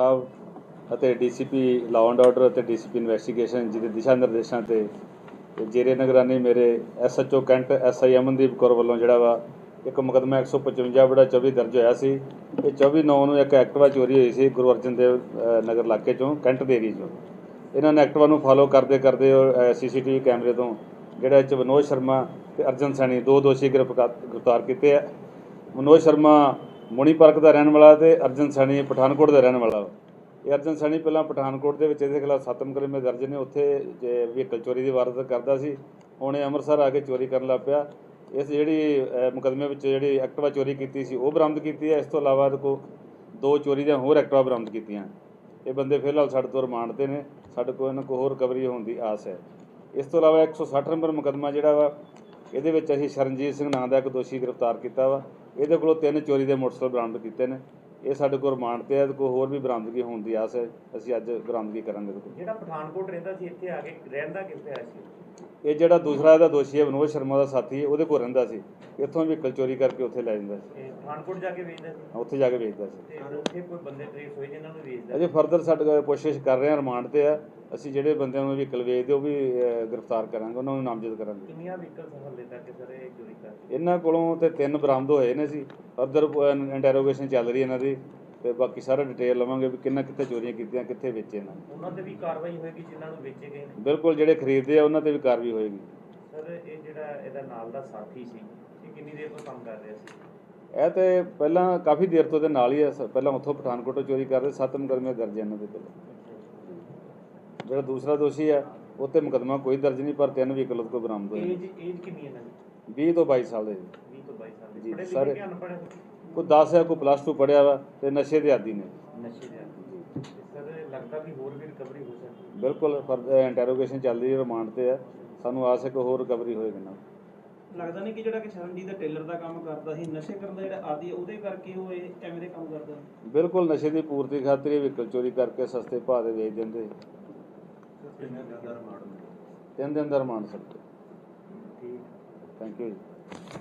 ਸਾਹਿਬ ਅਤੇ DCP law and order ਅਤੇ DCP investigation ਜਿਹਦੇ ਦਿਸ਼ਾ ਨਿਰਦੇਸ਼ਾਂ ਤੇ ਜੇਰੇ ਨਿਗਰਾਨੀ ਮੇਰੇ SHO Cantt SI Amandeep Kaur ਵੱਲੋਂ ਜਿਹੜਾ ਵਾ ਇੱਕ ਮੁਕਦਮਾ 155 ਬੜਾ 24 ਦਰਜ ਹੋਇਆ ਸੀ। ਇਹ 24 ਨੌ ਨੂੰ ਇੱਕ ਐਕਟਿਵਾ ਚੋਰੀ ਹੋਈ ਸੀ ਗੁਰੂ ਅਰਜਨ ਦੇਵ ਨਗਰ ਇਲਾਕੇ ਚੋਂ, ਕੈਂਟ ਦੇ ਏਰੀਏ ਚੋਂ। ਇਹਨਾਂ ਨੇ ਐਕਟਿਵਾ ਨੂੰ ਫਾਲੋ ਕਰਦੇ ਕਰਦੇ ਸੀਸੀਟੀਵੀ ਕੈਮਰੇ ਤੋਂ ਜਿਹੜਾ ਇਹ 'ਚ ਵਿਨੋਦ ਸ਼ਰਮਾ ਤੇ ਅਰਜਨ ਸੈਣੀ ਦੋ ਦੋਸ਼ੀ ਗ੍ਰਿਫਤਾਰ ਗ੍ਰਿਫਤਾਰ ਕੀਤੇ ਆ। ਮਨੋਜ ਸ਼ਰਮਾ ਮੁਣੀ ਪਾਰਕ ਦਾ ਰਹਿਣ ਵਾਲਾ ਤੇ ਅਰਜਨ ਸੈਣੀ ਪਠਾਨਕੋਟ ਦਾ ਰਹਿਣ ਵਾਲਾ ਵਾ। ਇਹ ਅਰਜਨ ਸੈਣੀ ਪਹਿਲਾਂ ਪਠਾਨਕੋਟ ਦੇ ਵਿੱਚ ਇਹਦੇ ਖਿਲਾਫ ਸੱਤ ਮੁਕੱਦਮੇ ਦਰਜ ਨੇ। ਉੱਥੇ ਜੇ ਵਹੀਕਲ ਚੋਰੀ ਦੀ ਵਾਰਦਾਤ ਕਰਦਾ ਸੀ ਹੁਣ ਇਹ ਅੰਮ੍ਰਿਤਸਰ ਆ ਕੇ ਚੋਰੀ ਕਰਨ ਲੱਗ ਪਿਆ। ਇਸ ਜਿਹੜੀ ਅ, ਮੁਕੱਦਮੇ ਵਿੱਚ ਜਿਹੜੀ ਐਕਟਿਵਾ ਚੋਰੀ ਕੀਤੀ ਸੀ ਉਹ ਬਰਾਮਦ ਕੀਤੀ ਹੈ। ਇਸ ਤੋਂ ਇਲਾਵਾ ਇਹਦੇ ਕੋਲ ਦੋ ਚੋਰੀ ਦੀਆਂ ਹੋਰ ਐਕਟਿਵਾ ਬਰਾਮਦ ਕੀਤੀਆਂ। ਇਹ ਬੰਦੇ ਫਿਲਹਾਲ ਸਾਡੇ ਤੋਂ ਰਿਮਾਂਡ ਤੇ ਨੇ। ਸਾਡੇ ਕੋਲ ਇਹਨਾਂ ਕੋਲ ਹੋਰ ਰਿਕਵਰੀ ਹੋਣ ਦੀ ਆਸ ਹੈ। ਇਸ ਤੋਂ ਇਲਾਵਾ 160 ਨੰਬਰ ਮੁਕੱਦਮਾ ਜਿਹੜਾ ਵਾ ਇਹਦੇ ਵਿੱਚ ਅਸੀਂ ਸ਼ਰਨਜੀਤ ਸਿੰਘ ਨਾਂ ਦਾ ਇੱਕ ਦੋਸ਼ੀ ਗ੍ਰਿਫਤਾਰ ਕੀਤਾ ਵਾ। ਇਹਦੇ ਕੋਲੋਂ ਤਿੰਨ ਚੋਰੀ ਦੇ ਮੋਟਰਸਾਈਕਲ ਬਰਾਮਦ ਕੀਤੇ ਨੇ। ਇਹ ਸਾਡੇ ਕੋਲ ਰਿਮਾਂਡ ਤੇ ਹੈ ਕੋਲ ਹੋਰ ਵੀ ਬਰਾਮਦਗੀ ਹੋਣ ਦੀ ਆਸ ਹੈ ਅਸੀਂ ਅੱਜ ਬਰਾਮਦਗੀ ਕਰਾਂਗੇ ਇਹਦੇ ਕੋਲ। ਜਿਹੜਾ ਪਠਾਨਕੋਟ ਰਹਿੰਦਾ ਸੀ ਇੱਥੇ ਆ ਕੇ ਰਹਿੰਦਾ ਕਿੱਥੇ ਆ ਸੀ? ਇਹ ਜਿਹੜਾ ਦੂਸਰਾ ਇਹਦਾ ਦੋਸ਼ੀ ਹੈ ਵਿਨੋਦ ਸ਼ਰਮਾ ਦਾ ਸਾਥੀ ਹੈ ਉਹਦੇ ਕੋਲ ਰਹਿੰਦਾ ਸੀ। ਇੱਥੋਂ ਵਹੀਕਲ ਚੋਰੀ ਕਰਕੇ ਉੱਥੇ ਲੈ ਜਾਂਦਾ ਸੀ। ਇਹ ਪਠਾਨਕੋਟ ਜਾ ਕੇ ਵੇਚਦਾ ਸੀ? ਉੱਥੇ ਜਾ ਕੇ ਵੇਚਦਾ ਸੀ। ਤੇ ਉੱਥੇ ਕੋਈ ਬੰਦੇ ਟ੍ਰੇਸ ਹੋਏ ਜਿਨ੍ਹਾਂ ਨੂੰ ਵੇਚਦਾ ਅਜੇ ਫਰਦਰ ਸਾਡੇ ਕੋਲ ਕੋਸ਼ਿਸ਼ ਕਰ ਰਹੇ ਹਾਂ ਰਿਮਾਂਡ ਤੇ ਆ। ਅਸੀਂ ਜਿਹੜੇ ਬੰਦਿਆਂ ਨੂੰ ਵਹੀਕਲ ਵੇਚਦੇ ਉਹ ਵੀ ਗ੍ਰਿਫਤਾਰ ਕਰਾਂਗੇ ਉਹਨਾਂ ਨੂੰ ਨਾਮਜ਼ਦ ਕਰਾਂਗੇ। ਕਿੰਨੀਆਂ ਵਹੀਕਲ ਹੱਲੇ ਤੱਕ ਸਰ ਇਹ ਚੋਰੀ ਕਰ ਇਹਨਾਂ ਕੋਲੋਂ ਤੇ ਤਿੰਨ ਬਰਾਮਦ ਹੋਏ ਨੇ ਸੀ ਫਰਦਰ ਇੰਟਰੋਗੇਸ਼ਨ ਚੱਲ ਰਹੀ ਹੈ ਇਹਨਾਂ ਦੀ ਤੇ ਬਾਕੀ ਸਾਰਾ ਡਿਟੇਲ ਲਵਾਂਗੇ ਵੀ ਕਿੰਨਾ ਕਿੱਥੇ ਚੋਰੀਆਂ ਕੀਤੀਆਂ ਕਿੱਥੇ ਵੇਚੇ ਇਹਨਾਂ ਨੇ। ਉਹਨਾਂ ਤੇ ਵੀ ਕਾਰਵਾਈ ਹੋਏਗੀ ਜਿਨ੍ਹਾਂ ਨੂੰ ਵੇਚੇ ਗਏ ਨੇ? ਬਿਲਕੁਲ ਜਿਹੜੇ ਖਰੀਦਦੇ ਆ ਉਹਨਾਂ ਤੇ ਵੀ ਕਾਰਵਾਈ ਹੋਏਗੀ। ਸਰ ਇਹ ਜਿਹੜਾ ਇਹਦਾ ਨਾਲ ਦਾ ਸਾਥੀ ਸੀ ਇਹ ਕਿੰਨੀ ਦੇਰ ਤੋਂ ਕੰਮ ਕਰ ਰਿਹਾ ਸੀ? ਇਹ ਤੇ ਪਹਿਲਾਂ ਕਾਫੀ ਦੇਰ ਤੋਂ ਦੇ ਨਾਲ ਹੀ ਪਹਿਲਾਂ ਉੱਥੋਂ ਪਠਾਨਕੋਟੋਂ ਚੋਰੀ ਕਰਦੇ ਸੱਤ ਮੁਕੱਦਮੇ ਦਰਜ ਇਹਨਾਂ ਦੇ ਕੋਲ ਜਿਹੜਾ ਦੂਸਰਾ ਦੋਸ਼ੀ ਹੈ ਉਹ ਤੇ ਮੁਕੱਦਮਾ ਕੋਈ ਦਰਜ ਨਹੀਂ ਪਰ ਤਿੰਨ ਵਹੀਕਲ ਉਹਦੇ ਕੋਲ ਬਰਾਮਦ ਹੋਏ ਨੇ। ਏਜ ਏਜ ਕਿੰਨੀ ਹੈ ਇਹਨਾਂ ਦੀ? 20 ਤੋਂ 22 ਸਾਲ ਦੇ 20 ਤੋਂ 22 ਸਾਲ ਜੀ, ਦੀ ਪੜ੍ਹੇ ਸਾਰੇ- ਲਿਖੇ ਕਿ ਅਨਪੜ੍ਹ ਕੋਈ 10 ਹੈ ਕੋਈ ਪਲੱਸ 2 ਪੜਿਆ ਵਾ ਤੇ ਨਸ਼ੇ ਦੇ ਆਦੀ ਨੇ। ਨਸ਼ੇ ਦੇ ਆਦੀ। ਤੇ ਸਰ ਲੱਗਦਾ ਵੀ ਹੋਰ ਵੀ ਰਿਕਵਰੀ ਹੋ ਸਕਦੀ ਬਿਲਕੁਲ ਫਰਦਰ ਇੰਟਰੋਗੇਸ਼ਨ ਚੱਲਦੀ ਹੈ ਰਿਮਾਂਡ ਤੇ ਹੈ। ਸਾਨੂੰ ਆਸ ਹੈ ਕਿ ਹੋਰ ਰਿਕਵਰੀ ਹੋਏਗੀ ਨਾ ਲੱਗਦਾ ਨਹੀਂ ਕਿ ਜਿਹੜਾ ਕਿ ਸ਼ਰਨਜੀਤ ਦਾ ਟੇਲਰ ਦਾ ਕੰਮ ਕਰਦਾ ਸੀ ਨਸ਼ੇ ਕਰਨ ਦਾ ਜਿਹੜਾ ਆਦੀ ਉਹਦੇ ਕਰਕੇ ਉਹ ਇਹ ਐਵੇਂ ਦੇ ਕੰਮ ਕਰਦਾ ਬਿਲਕੁਲ ਨਸ਼ੇ ਦੀ ਪੂਰਤੀ ਖਾਤਰ ਇਹ ਵਹੀਕਲ ਚੋਰੀ ਕਰਕੇ ਸਸਤੇ ਭਾਅ ਦੇ ਵੇਚ ਦਿੰਦੇ। ਤਿੰਨ ਦਿਨ ਦਾ ਰਿਮਾਂਡ ਸਕਦੇ ਠੀਕ। ਥੈਂਕ ਯੂ ਜੀ।